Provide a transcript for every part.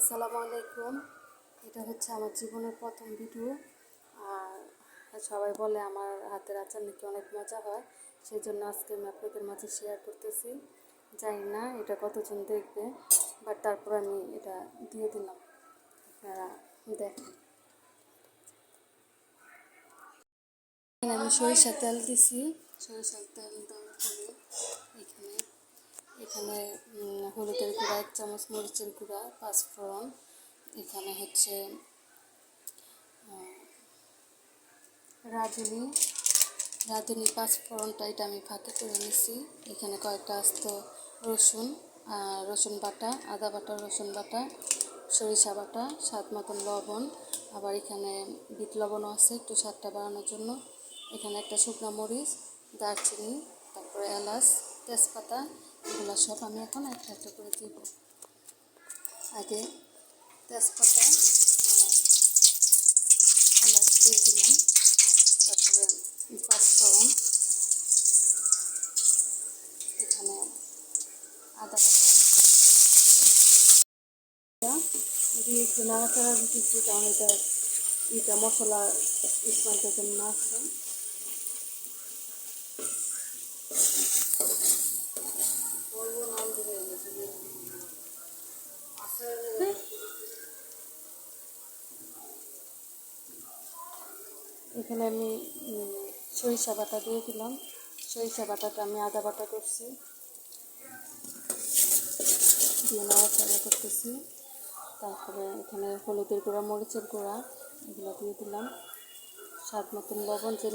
আসসালামু আলাইকুম। এটা হচ্ছে আমার জীবনের প্রথম ভিডিও। আর সবাই বলে আমার হাতের আচার নাকি অনেক মজা হয়। সেই জন্য আজকে আমি আপনাদের মাঝে শেয়ার করতেছি। জানি না এটা কতজন দেখবে বাট তারপর আমি এটা দিয়ে দিলাম। আপনারা দেখেন। আমি সরিষা তেল দিছি। সরিষার তেল দেওয়ার পরে এখানে হলুদের গুঁড়া, এক চামচ মরিচের গুঁড়া পাঁচফোড়ন এখানে হচ্ছে রাঁধুনি। রাঁধুনি পাঁচফোড়নটা এটা আমি ফাঁকে করে নিছি। এখানে কয়েকটা আস্ত রসুন রসুন বাটা, আদা বাটা, রসুন বাটা, সরিষা বাটা, স্বাদ মতন লবণ। আবার এখানে বিট লবণও আছে একটু স্বাদটা বাড়ানোর জন্য। এখানে একটা শুকনো মরিচ, দারচিনি, তারপরে এলাচ। তেজপাতা, এগুলো সব আমি এখন একটা একটা করে দিব। আগে তেজপাতা এলাচ দিয়ে দিলাম। তারপরে পাঁচফোড়ন এখানে আদা বাটা। দিয়ে একটু নাড়াচাড়া দিতেছি, কারণ এটা এটা মশলা স্মেলটা যেন না আসে এখানে আমি সরিষা বাটা দিয়ে দিলাম। সরিষা বাটাটা আমি আদা বাটা করছি। দিয়ে নাড়াচাড়া করতেছি। তারপরে এখানে হলুদের গুঁড়া, মরিচের গুঁড়া, এগুলো দিয়ে দিলাম। স্বাদ মতন লবণ যে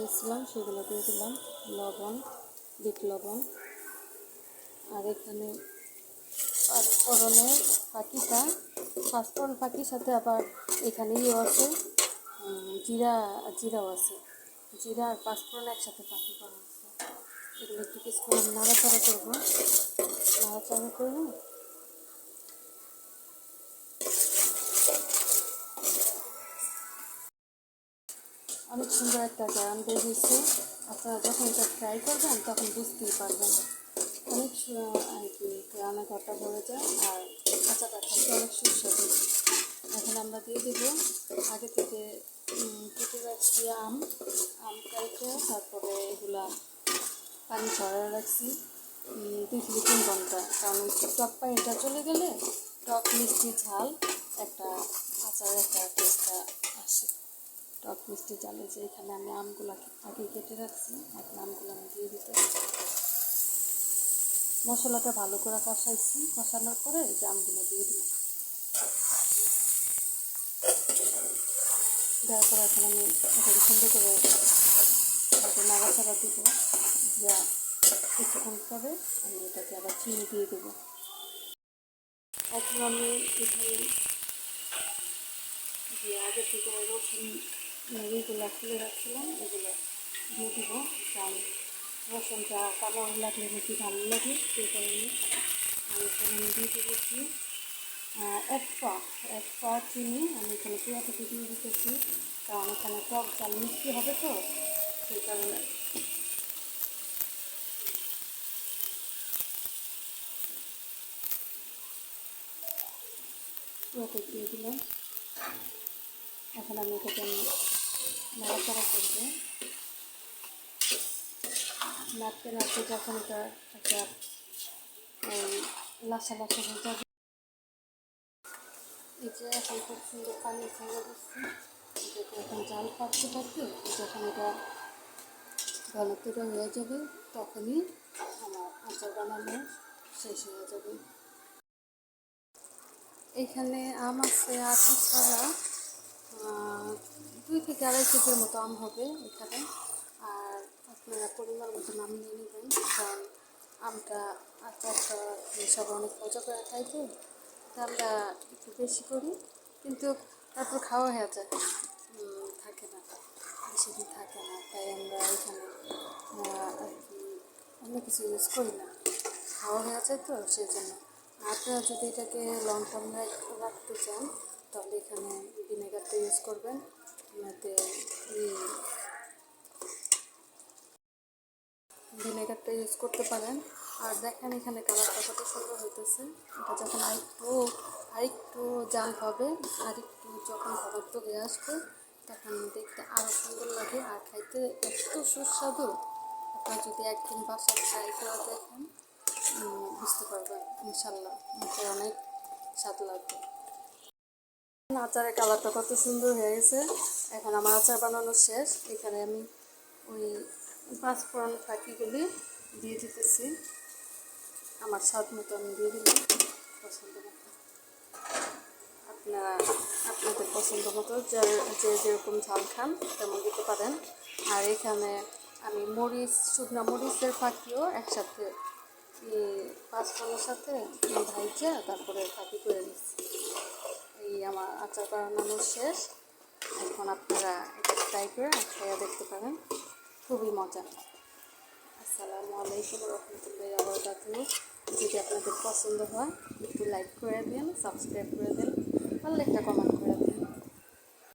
সেগুলো দিয়ে দিলাম। লবণ, বিট লবণ। আর এখানে পাঁচফোড়নের পাখিটা পাঁচফোড়ন পাখির সাথে আবার এখানে ইয়ে আছে। জিরা, জিরাও আছে। জিরা আর পাঁচফোড়ন একসাথে পাখি করা আছে। এগুলো একটু কিছুক্ষণ নাড়াচাড়া করব। নাড়াচাড়া করে অনেক সুন্দর একটা গ্রাম বেরিয়েছে। আপনারা যখন এটা ট্রাই করবেন, তখন বুঝতেই পারবেন। অনেক আর কি ঘরটা ভরে যায় আর কাঁচা খাইতে অনেক সুস্বাদু। এখন আমরা দিয়ে দেব আগে থেকে কেটে রাখছি আম। আম কাইটে তারপরে এগুলা পানি ছড়ায় রাখছি। দুই থেকে তিন ঘণ্টা কারণ টক পানিটা চলে গেলে টক মিষ্টি ঝাল, একটা আচারের একটা টেস্টটা আসে। টক মিষ্টি চালে যে এখানে আমি আমগুলো আগে কেটে রাখছি, এখন আমগুলো আমি দিয়ে দিতে। মশলাটা ভালো করে কষাইছি, কষানোর পরে এই যে আমগুলো দিয়ে দিলাম। দেওয়ার পরে এখন আমি এটাকে সুন্দর করে নাড়াচাড়া দিব। যা কিছুক্ষণ পরে আমি এটাকে আবার চিনি দিয়ে দেবো। এখন আমি এখানে দিয়ে আগে থেকে রসুন এগুলো খুলে রাখছিলাম, এগুলো দিয়ে দিব। কারণ রসুনটা কালো লাগলে বেশি ভালো লাগে? সেই কারণে আমি এখানে দিয়ে দিয়েছি। এক পা এক পা চিনি। আমি এখানে পুরো থেকে দিয়ে দিতেছি। কারণ এখানে টক জাল মিষ্টি হবে তো? সেই কারণে। পুরোটা দিয়ে দিলাম। এখন আমি এটাকে আমি নাড়াচাড়া করব। নাড়তে নাড়তে যখন এটা একটা লাসা লাসা হয়ে যাবে। এই যে এখন খুব সুন্দর পানি ছেড়ে দিচ্ছি। এখন জাল পাচ্ছে পাচ্ছে যখন এটা ঘনত্বটা হয়ে যাবে, তখনই আমার আচার বানানো শেষ হয়ে যাবে। এখানে আম আছে আটি ছাড়া দুই থেকে আড়াই কেজির মতো আম হবে এখানে। আর আপনারা পরিমাণ মতো আম নিয়ে নেবেন, কারণ আমটা আচারটা সব অনেক মজা করে খাই তো আমরা একটু বেশি করি, কিন্তু তারপর খাওয়া হয়ে যায়। থাকে না বেশি দিন থাকে না, তাই আমরা এখানে অন্য কিছু ইউজ করি না। খাওয়া হয়ে যায় তো সেই জন্য আপনারা যদি এটাকে লং টার্ম রাখতে চান, তাহলে এখানে ভিনেগারটা ইউজ করবেন এতে ভিনেগারটা ইউজ করতে পারেন। আর দেখেন এখানে কালারটা কত সুন্দর হইতেছে। এটা যখন আরেকটু আরেকটু জাল হবে আর একটু যখন ঘনত্ব হয়ে আসবে, তখন দেখতে আরও সুন্দর লাগে আর খাইতে এত সুস্বাদু। আপনারা যদি একদিন বাসায় ট্রাই করে দেখেন বুঝতে পারবেন, ইনশাল্লাহ মুখে অনেক স্বাদ লাগবে। আচারের কালারটা কত সুন্দর হয়ে গেছে। এখন আমার আচার বানানো শেষ। এখানে আমি ওই পাঁচ ফোড়ন ফাঁকিগুলি দিয়ে দিতেছি। আমার স্বাদ মতো আমি দিয়ে দিলাম। পছন্দ মতো। আপনারা, আপনাদের পছন্দ মতো যে যে যেরকম ঝাল খান তেমন দিতে পারেন। আর এখানে আমি মরিচ, শুকনো মরিচের ফাঁকিও একসাথে এই পাঁচফোড়নের সাথে ভাইজা তারপরে ফাঁকি করে নিচ্ছি। এই আমার আচার বানানো শেষ। এখন আপনারা এটা ট্রাই করে খাইয়া দেখতে পারেন। খুবই মজা। আসসালামু আলাইকুম রহমতুল্লাহ আবরকাত যদি আপনাদের পছন্দ হয়, একটু লাইক করে দিন সাবস্ক্রাইব করে দিন ভালো একটা কমেন্ট করে